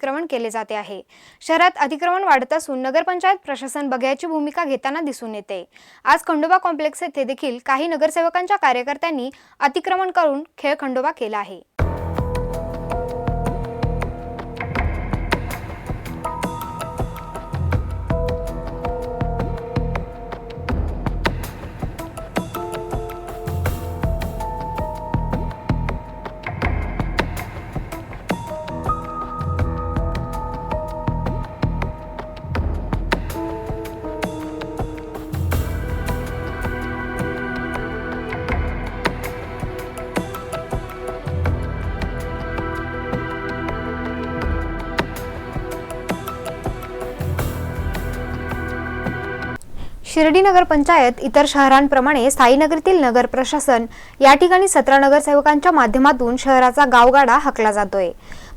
अतिक्रमण केले जाते आहे. शहरात अतिक्रमण वाढत असून नगरपंचायत प्रशासन बघ्याची भूमिका घेताना दिसून येते. आज खंडोबा कॉम्प्लेक्स येथे देखील काही नगरसेवकांच्या कार्यकर्त्यांनी अतिक्रमण करून खेळ खंडोबा केला आहे. शिर्डी नगर पंचायत इतर शहरांप्रमाणे साईनगरीतील नगर प्रशासन या ठिकाणी सतरा नगरसेवकांच्या माध्यमातून शहराचा गावगाडा हाकला जातोय.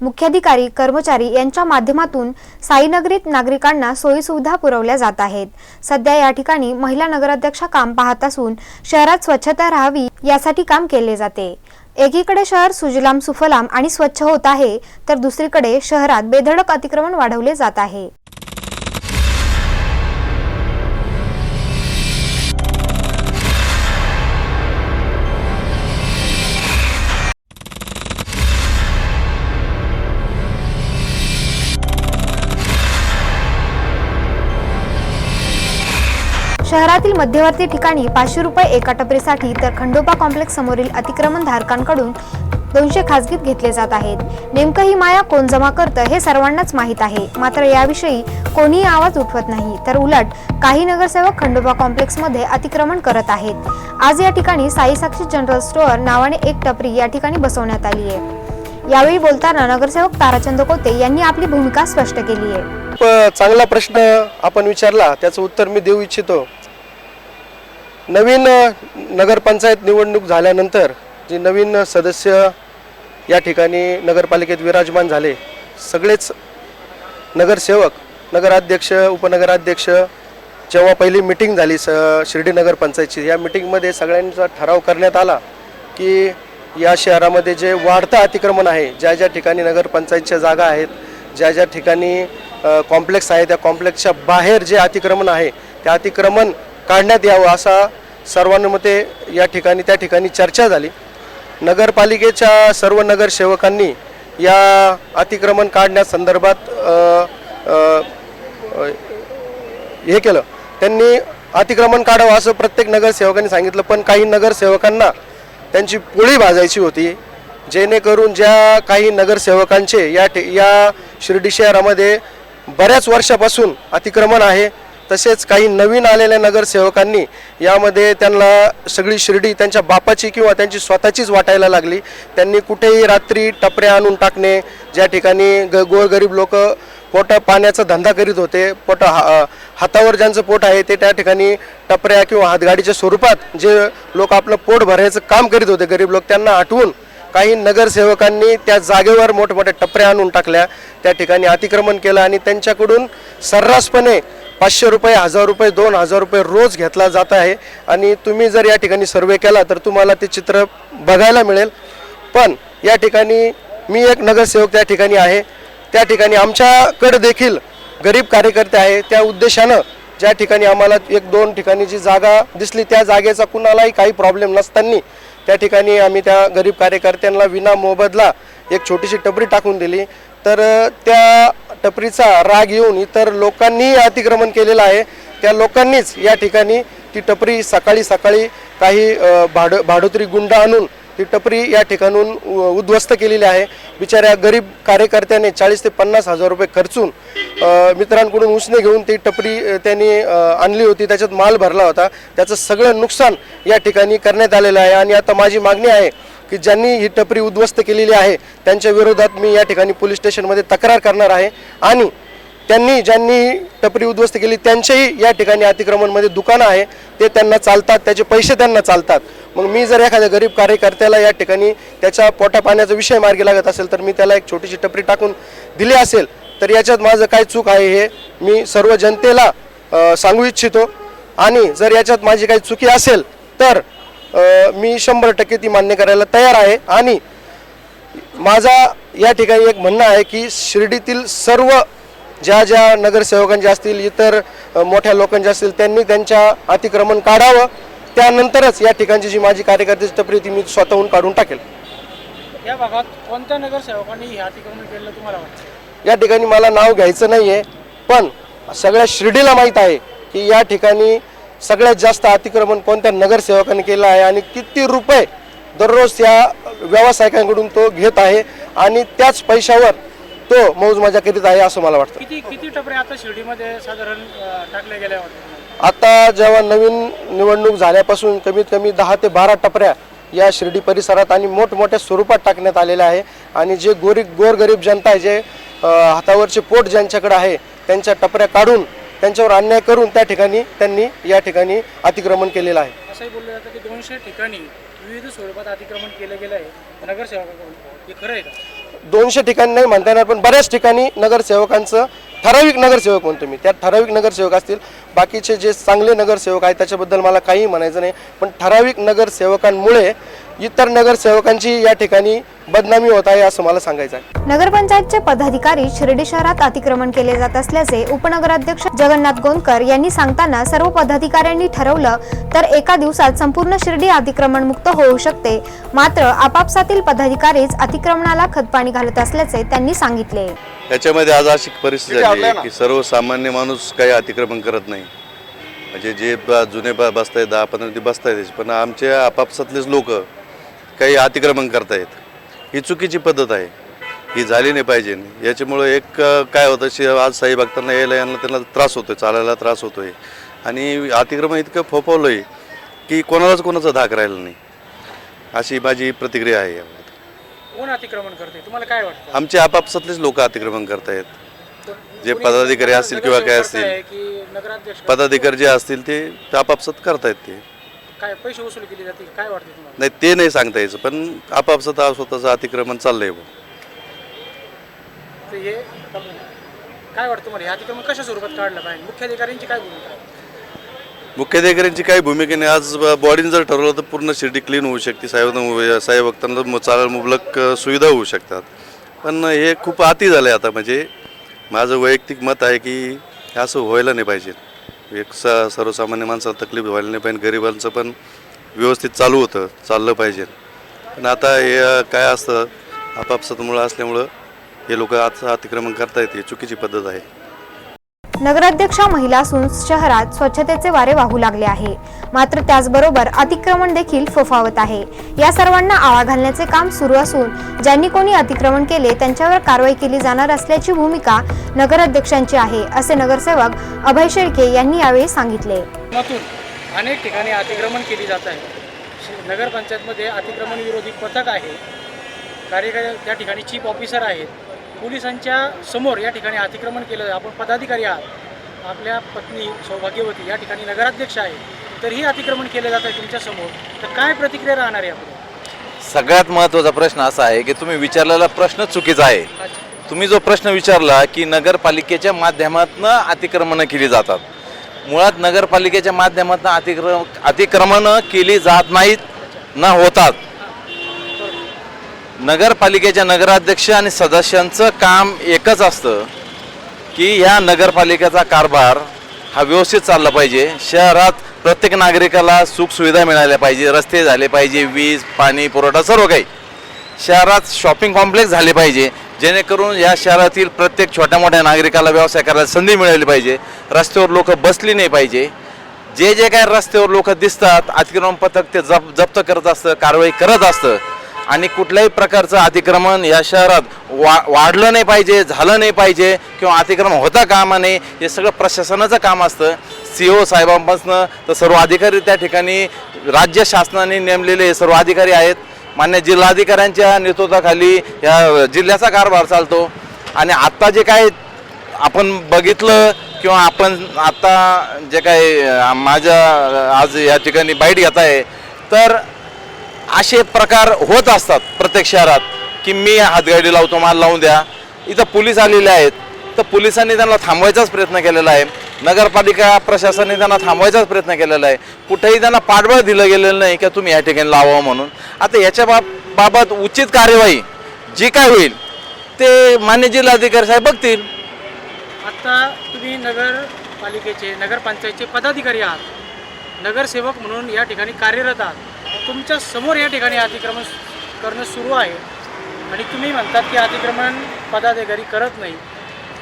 मुख्याधिकारी कर्मचारी यांच्या माध्यमातून साईनगरीत नागरिकांना सोयीसुविधा पुरवल्या जात आहेत. सध्या या ठिकाणी महिला नगराध्यक्षा काम पाहत असून शहरात स्वच्छता राहावी यासाठी काम केले जाते. एकीकडे शहर सुजलाम सुफलाम आणि स्वच्छ होत आहे तर दुसरीकडे शहरात बेधडक अतिक्रमण वाढवले जात आहे. शहरातील मध्यवर्ती ठिकाणी पाचशे रुपये एका टपरीसाठी तर खंडोबा कॉम्प्लेक्स समोरील अतिक्रमण धारकांकडून दोनशे खासगीत घेतले जात आहेत. नेमकं ही माया कोण जमा करतं हे सर्वांनाच माहीत आहे. मात्र याविषयी कोणीही आवाज उठवत नाही. तर उलट काही नगरसेवक खंडोबा कॉम्प्लेक्समध्ये अतिक्रमण करत आहेत. आज या ठिकाणी साई साक्षी जनरल स्टोअर नावाने एक टपरी या ठिकाणी बसवण्यात आली आहे. यावेळी बोलताना नगरसेवक ताराचंद कोते यांनी आपली भूमिका स्पष्ट केली आहे. चांगला प्रश्न आपण विचारला त्याचं उत्तर मी देऊ इच्छितो. नवीन नगरपंचायत निवडणूक झाल्यानंतर जे नवीन सदस्य या ठिकाणी नगरपालिकेत विराजमान झाले सगळेच नगरसेवक नगराध्यक्ष उपनगराध्यक्ष जेव्हा पहिली मिटिंग झाली स शिर्डी नगरपंचायतची या मिटिंगमध्ये सगळ्यांचा ठराव करण्यात आला की या शहरामध्ये जे वाढतं अतिक्रमण आहे ज्या ज्या ठिकाणी नगरपंचायतच्या जागा आहेत ज्या ज्या ठिकाणी कॉम्प्लेक्स आहे त्या कॉम्प्लेक्सच्या बाहेर जे अतिक्रमण आहे त्या अतिक्रमण काढण्यात यावं असा सर्वानुमते या ठिकाणी त्या ठिकाणी चर्चा झाली. नगरपालिकेच्या सर्व नगरसेवकांनी या अतिक्रमण काढण्यासंदर्भात हे केलं. त्यांनी अतिक्रमण काढावं असं प्रत्येक नगरसेवकांनी सांगितलं पण काही नगरसेवकांना त्यांची पोळी भाजायची होती जेणेकरून ज्या काही नगरसेवकांचे या ठि या शिर्डी शहरामध्ये बऱ्याच वर्षापासून अतिक्रमण आहे तसेच काही नवीन आलेल्या नगरसेवकांनी यामध्ये त्यांना सगळी शिर्डी त्यांच्या बापाची किंवा त्यांची स्वतःचीच वाटायला लागली. त्यांनी कुठेही रात्री टपऱ्या आणून टाकणे ज्या ठिकाणी ग गोरगरीब लोक पोट पाण्याचा धंदा करीत होते पोट हा हातावर ज्यांचं पोट आहे ते त्या ठिकाणी टपऱ्या किंवा हातगाडीच्या स्वरूपात जे लोक आपलं पोट भरायचं काम करीत होते गरीब लोक त्यांना आठवून काही नगरसेवकांनी त्या जागेवर मोठमोठ्या टपऱ्या आणून टाकल्या त्या ठिकाणी अतिक्रमण केलं आणि त्यांच्याकडून सर्रासपणे पाचशे रुपये हजार रुपये दोन हजार रुपये रोज घेतला जात आहे. आणि तुम्ही जर या ठिकाणी सर्वे केला तर तुम्हाला ते चित्र बघायला मिळेल. पण या ठिकाणी मी एक नगरसेवक त्या ठिकाणी आहे. त्या ठिकाणी आमच्याकडे देखील गरीब कार्यकर्ते आहे. त्या उद्देशानं ज्या ठिकाणी आम्हाला एक दोन ठिकाणी जी जागा दिसली त्या जागेचा कुणालाही काही प्रॉब्लेम नसताना त्या ठिकाणी आम्ही त्या गरीब कार्यकर्त्यांना विना मोबदला एक छोटीशी टपरी टाकून दिली. तर त्या टपरीचा राग येऊन इतर लोकांनी अतिक्रमण केलेलं आहे. त्या लोकांनीच या ठिकाणी ती टपरी सकाळी सकाळी काही भाड भाडोत्री गुंड आणून ती टपरी या ठिकाणून उद्ध्वस्त केलेली आहे. बिचाऱ्या गरीब कार्यकर्त्याने चाळीस ते पन्नास हजार रुपये खर्चून मित्रांकडून उसने घेऊन ती टपरी त्यांनी आणली होती. त्याच्यात माल भरला होता. त्याचं सगळं नुकसान या ठिकाणी करण्यात आलेलं आहे. आणि आता माझी मागणी आहे की ज्यांनी ही टपरी उद्ध्वस्त केलेली आहे त्यांच्या विरोधात मी या ठिकाणी पोलीस स्टेशनमध्ये तक्रार करणार आहे. आणि त्यांनी ज्यांनी टपरी उद्ध्वस्त केली त्यांचेही या ठिकाणी अतिक्रमणमध्ये दुकानं आहे ते त्यांना चालतात त्याचे पैसे त्यांना चालतात. मग मी जर एखाद्या गरीब कार्यकर्त्याला या ठिकाणी त्याच्या पोटा पाण्याचा विषय मार्गी लागत असेल तर मी त्याला एक छोटीशी टपरी टाकून दिली असेल तर याच्यात माझं काय चूक आहे हे मी सर्व जनतेला सांगू इच्छितो. आणि जर याच्यात माझी काही चुकी असेल तर मी शंभर टक्के ती मान्य करायला तयार आहे. आणि माझा या ठिकाणी एक म्हणणं आहे की शिर्डीतील सर्व ज्या ज्या नगरसेवकांचे असतील इतर मोठ्या लोकांचे असतील त्यांनी त्यांच्या अतिक्रमण काढावं. त्यानंतरच या ठिकाणची जी माझी कार्यकर्त्याची टपरी आहे ती मी स्वतःहून काढून टाकेल. या भागात कोणत्या नगरसेवकांनी हे अतिक्रमण केलं तुम्हाला वाटतं? या ठिकाणी मला नाव घ्यायचं नाही आहे पण सगळ्या शिर्डीला माहीत आहे की या ठिकाणी सगळ्यात जास्त अतिक्रमण कोणत्या नगरसेवकांनी केलं आहे आणि किती रुपये दररोज त्या व्यावसायिकांकडून तो घेत आहे आणि त्याच पैशावर तो मौज मजा करीत आहे असं मला वाटतं. किती किती टपरे आता शिर्डीमध्ये साधारण अं, टाकल्या गेल्या वाटतं आता जेव्हा नवीन निवडणूक झाल्यापासून कमीत कमी दहा ते बारा टपऱ्या या शिर्डी परिसरात आणि मोठमोठ्या स्वरूपात टाकण्यात आलेल्या आहे. आणि जे गोरी गोरगरीब जनता आहे जे हातावरचे पोट ज्यांच्याकडे आहे त्यांच्या टपऱ्या काढून त्यांच्यावर अन्याय करून त्या ठिकाणी त्यांनी या ठिकाणी अतिक्रमण केलेलं आहे. असंही बोललं जातं की दोनशे ठिकाणी विविध स्वरूपात अतिक्रमण केलं गेलं आहे. नगरसेवकाकडून. हे खरं आहे का? दोनशे ठिकाणी नाही म्हणता येणार पण बऱ्याच ठिकाणी नगरसेवकांचं ठराविक नगरसेवक म्हणतो मी. त्यात ठराविक नगरसेवक असतील बाकीचे जे चांगले नगरसेवक आहेत त्याच्याबद्दल मला काही म्हणायचं नाही. पण ठराविक नगरसेवकांमुळे इतर नगरसेवकांची या ठिकाणी बदनामी होत आहे असं मला सांगायचं आहे. नगरपंचायतचे पदाधिकारी शिर्डी शहरात अतिक्रमण केले जात असल्याचे उपनगराध्यक्ष जगन्नाथ गोंदकर यांनी सांगताना सर्व पदाधिकाऱ्यांनी ठरवलं तर एका दिवसात संपूर्ण शिर्डी अतिक्रमण मुक्त होऊ शकते. मात्र आपापसातील पदाधिकारीच अतिक्रमणाला खतपाणी घालत असल्याचे त्यांनी सांगितले. याच्यामध्ये आज अशी परिस्थिती झाली आहे की सर्वसामान्य माणूस काही अतिक्रमण करत नाही. म्हणजे जे जुने बसतायत दहा पंधरा ते बसतायत पण आमचे आपापसातलेच लोक काही अतिक्रमण करतायत. ही चुकीची पद्धत आहे. ही झाली नाही पाहिजे. याच्यामुळं एक काय होतं शि आज साई भक्तांना यायला यांना त्यांना त्रास होतोय चालायला त्रास होतोय. आणि अतिक्रमण इतकं फोपवलं आहे की कोणालाच कोणाचा धाक राहिला नाही. अशी माझी प्रतिक्रिया आहे कोण अतिक्रमण करते तुम्हाला काय वाटतं? आमचे आपापसातलेच लोक अतिक्रमण करतायत. जे पदाधिकारी असतील किंवा काय असतील. पदाधिकारी जे असतील ते आपापसात करतायत ते. काय पैसे वसूल केली काय वाटते तुम्हाला? नाही ते नाही सांगता यायचं पण आपापसात हा स्वतःचं अतिक्रमण चाललंय बुवा. ते हे काय वाटतं तुम्हाला? हे अतिक्रमण कशा स्वरूपात काढलं पाहिजे? मुख्याधिकाऱ्यांची काय भूमिका? आहे मुख्याधिकाऱ्यांची काही भूमिका नाही. आज बॉडीने जर ठरवलं तर पूर्ण शिर्डी क्लीन होऊ शकते. साहेब साहेब भक्तांना चालायला मुबलक अ, सुविधा होऊ शकतात. पण हे खूप अति झालं आहे आता. म्हणजे माझं वैयक्तिक मत आहे की हे असं व्हायला नाही पाहिजे. एक सा सर्वसामान्य माणसाला तकलीफ व्हायला नाही पाहिजे. गरिबांचं पण व्यवस्थित चालू होतं चाललं पाहिजे. पण आता हे काय असतं? आपापसात मुळं असल्यामुळं हे लोक आता अतिक्रमण करता येते चुकीची पद्धत आहे. नगराध्यक्षा महिला असून शहरात स्वच्छतेचे वारे वाहू लागले आहे. मात्र त्याचबरोबर अतिक्रमण देखील फोफावत आहे. या सर्वांना आळा घालण्याचे काम सुरू असून ज्यांनी कोणी अतिक्रमण केले त्यांच्यावर कारवाई केली जाणार असल्याची भूमिका नगराध्यक्षांची आहे असे नगरसेवक अभय शेळके यांनी यावेळी सांगितले. अनेक ठिकाणी अतिक्रमण केली जात आहे. नगरपंचायतमध्ये अतिक्रमण विरोधी पथक आहे. कार्यकारी त्या ठिकाणी चीफ ऑफिसर आहेत. पोलिसांच्या समोर या ठिकाणी अतिक्रमण केलं आपण पदाधिकारी आहात. आपल्या पत्नी सौभाग्यवती या ठिकाणी नगराध्यक्ष आहे. तरीही अतिक्रमण केलं जात आहे तुमच्यासमोर. तर काय प्रतिक्रिया राहणार आहे आपण सगळ्यात महत्त्वाचा प्रश्न असा आहे की तुम्ही विचारलेला प्रश्न चुकीचा आहे. तुम्ही जो प्रश्न विचारला की नगरपालिकेच्या माध्यमातून अतिक्रमणं केली जातात. मुळात नगरपालिकेच्या माध्यमातून अतिक्रम अतिक्रमणं केली जात नाहीत न होतात. नगरपालिकेच्या नगराध्यक्ष आणि सदस्यांचं काम एकच असतं की ह्या नगरपालिकेचा कारभार हा व्यवस्थित चालला पाहिजे. शहरात प्रत्येक नागरिकाला सुखसुविधा मिळाल्या पाहिजे रस्ते झाले पाहिजे वीज पाणी पुरवठा सर्व काही. शहरात शॉपिंग कॉम्प्लेक्स झाले पाहिजे जेणेकरून या शहरातील प्रत्येक छोट्या मोठ्या नागरिकाला व्यवसाय करायला संधी मिळाली पाहिजे. रस्त्यावर लोक बसली नाही पाहिजे. जे जे काय रस्त्यावर लोक दिसतात अतिक्रमण पथक ते जप जप्त करत असतं कारवाई करत असतं आणि कुठल्याही प्रकारचं अतिक्रमण या शहरात वा वाढलं नाही पाहिजे झालं नाही पाहिजे किंवा अतिक्रमण होता कामा नये हे सगळं प्रशासनाचं काम असतं. सी ओ साहेबांपासनं तर सर्व अधिकारी त्या ठिकाणी राज्य शासनाने नेमलेले सर्व अधिकारी आहेत. मान्य जिल्हाधिकाऱ्यांच्या नेतृत्वाखाली या जिल्ह्याचा कारभार चालतो. आणि आत्ता जे काय आपण बघितलं किंवा आपण आत्ता जे काय माझ्या आज या ठिकाणी बाईट घेत आहे तर असे प्रकार होत असतात प्रत्येक शहरात की मी हातगाडी लावतो मला लावून द्या. इथं पोलीस आलेले आहेत. तर पोलिसांनी त्यांना थांबवायचाच प्रयत्न केलेला आहे. नगरपालिका प्रशासनाने त्यांना थांबवायचाच प्रयत्न केलेला आहे. कुठेही त्यांना पाठबळ दिलं गेलेलं नाही की तुम्ही या ठिकाणी लावा म्हणून. आता याच्या बाब बाबत उचित कार्यवाही जी काय होईल ते मान्य जिल्हाधिकारी साहेब बघतील. आता तुम्ही नगरपालिकेचे नगरपंचायतचे पदाधिकारी आहात. नगरसेवक म्हणून या ठिकाणी कार्यरत आहात. तुमच्यासमोर या ठिकाणी अतिक्रमण करणं सुरू आहे. आणि तुम्ही म्हणतात की अतिक्रमण पदाधिकारी करत नाही.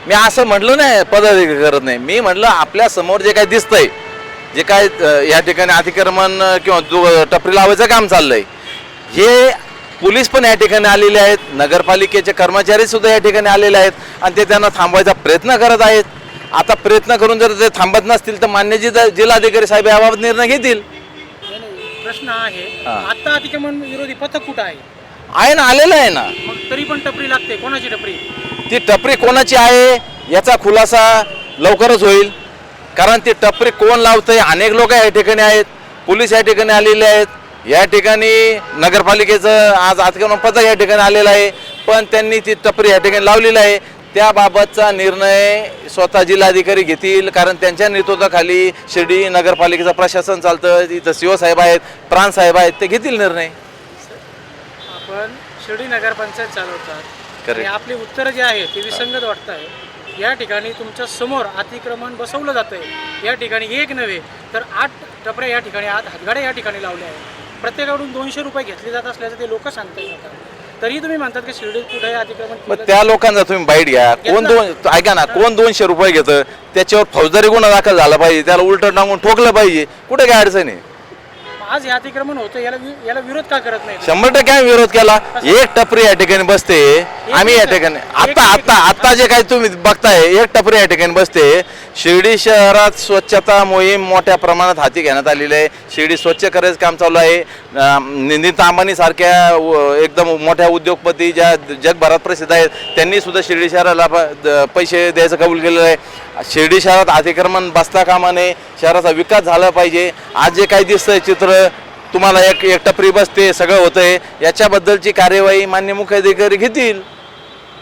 मी असं म्हटलं नाही पदाधिकारी करत नाही. मी म्हटलं आपल्यासमोर जे काही दिसतंय जे काय या ठिकाणी अतिक्रमण किंवा जो टपरी लावायचं काम चाललंय हे पोलीस पण या ठिकाणी आलेले आहेत. नगरपालिकेचे कर्मचारी सुद्धा या ठिकाणी आलेले आहेत. आणि ते त्यांना थांबवायचा प्रयत्न करत आहेत. आता प्रयत्न करून जर ते थांबत नसतील तर मान्य जिल्हाधिकारी साहेब याबाबत निर्णय घेतील. प्रश्न आहे. आता अतिक्रमण विरोधी पथक कुठं आहे? आहे ना आलेलं आहे ना. मग तरी पण टपरी लागते. कोणाची टपरी? ती टपरी कोणाची आहे याचा खुलासा लवकरच होईल. कारण ती टपरी कोण लावतंय अनेक लोक या ठिकाणी आहेत. पोलीस या ठिकाणी आलेले आहेत. या ठिकाणी नगरपालिकेचं आज अतिक्रमण पथक या ठिकाणी आलेलं आहे. पण त्यांनी ती टपरी या ठिकाणी लावलेली आहे. त्याबाबतचा निर्णय स्वतः जिल्हाधिकारी घेतील कारण त्यांच्या नेतृत्वाखाली शिर्डी नगरपालिकेचं प्रशासन चालतं इथं सीओ साहेब आहेत प्राण साहेब आहेत ते घेतील निर्णय. आपण शिर्डी नगरपंचायत चालवतात. आणि आपले उत्तर जे आहे ते विसंगत वाटत आहे या ठिकाणी तुमच्यासमोर अतिक्रमण बसवलं जात आहे या ठिकाणी एक नव्हे तर आठ टपऱ्या या ठिकाणी आठ हातगाड्या या ठिकाणी लावल्या आहेत. प्रत्येकाकडून दोनशे रुपये घेतले जात असल्याचं ते लोक सांगतायत आता. तरी तुम्ही म्हणतात की शिर्डीत कुठे अतिक्रमण मग केलं त्या लोकांचा तुम्ही बाईट घ्या. कोण दोन ऐका ना कोण दोनशे रुपये घेतं त्याच्यावर फौजदारी गुन्हा दाखल झाला पाहिजे त्याला उलट टांगून ठोकलं पाहिजे. कुठे काय अडचण आहे? आज हे अतिक्रमण होतं याला वि- याला विरोध का करत नाही? शंभर टक्के आम्ही विरोध केला. एक टपरी या ठिकाणी बसते. आम्ही या ठिकाणी आता आता आता जे काही तुम्ही बघताय एक टपरी या ठिकाणी बसते. शिर्डी शहरात स्वच्छता मोहीम मोठ्या प्रमाणात हाती घेण्यात आलेली आहे. शिर्डी स्वच्छ करायचं काम चालू आहे. अं, नितीन व- एकदम मोठ्या उद्योगपती ज्या जगभरात प्रसिद्ध आहेत त्यांनी सुद्धा शिर्डी शहराला प- पैसे द्यायचं कबूल केलेलं आहे. शिर्डी शहरात अतिक्रमण बसता कामा नये शहराचा विकास झाला पाहिजे. आज जे काही दिसतंय चित्र तुम्हाला एक एक टपरी बसते सगळं होतंय. याच्याबद्दलची कार्यवाही मान्य मुख्याधिकारी घेतील.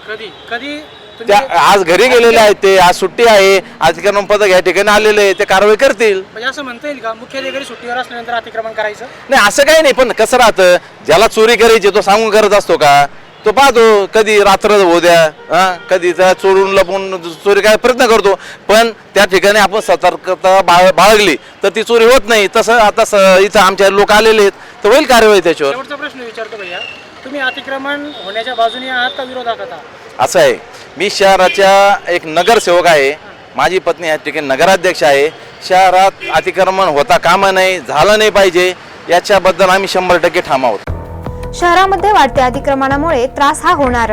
कधी? कधी? त्या आज घरी गेलेले आहेत ते आज सुट्टी आहे अतिक्रमण पथक या ठिकाणी आलेले आहे ते कारवाई करतील. म्हणजे असं म्हणता येईल का? मुख्याधिकारी सुट्टीवर असल्यानंतर अतिक्रमण करायचं? नाही असं काही नाही पण कसं राहतं ज्याला चोरी करायची तो सांगून करत असतो का? तो पाहतो कधी रात्र होऊ द्या हा? कधी त्याला चोरून लपून चोरी काय प्रयत्न करतो पण त्या ठिकाणी आपण सतर्कता बाळ बाळगली तर ती चोरी होत नाही. तसं आता स इथं आमच्या लोक आलेले आहेत तर होईल कार्यवाही त्याच्यावर. शेवटचा प्रश्न विचारतो भैया तुम्ही अतिक्रमण होण्याच्या बाजूने आहात का विरोधात असं आहे. मी शहराच्या एक नगरसेवक आहे. माझी पत्नी या ठिकाणी नगराध्यक्ष आहे. शहरात अतिक्रमण होता कामा नाही झालं नाही पाहिजे याच्याबद्दल आम्ही शंभर टक्के ठाम आहोत. शहरामध्ये वाढत्या अतिक्रमणामुळे त्रास हा होणारच.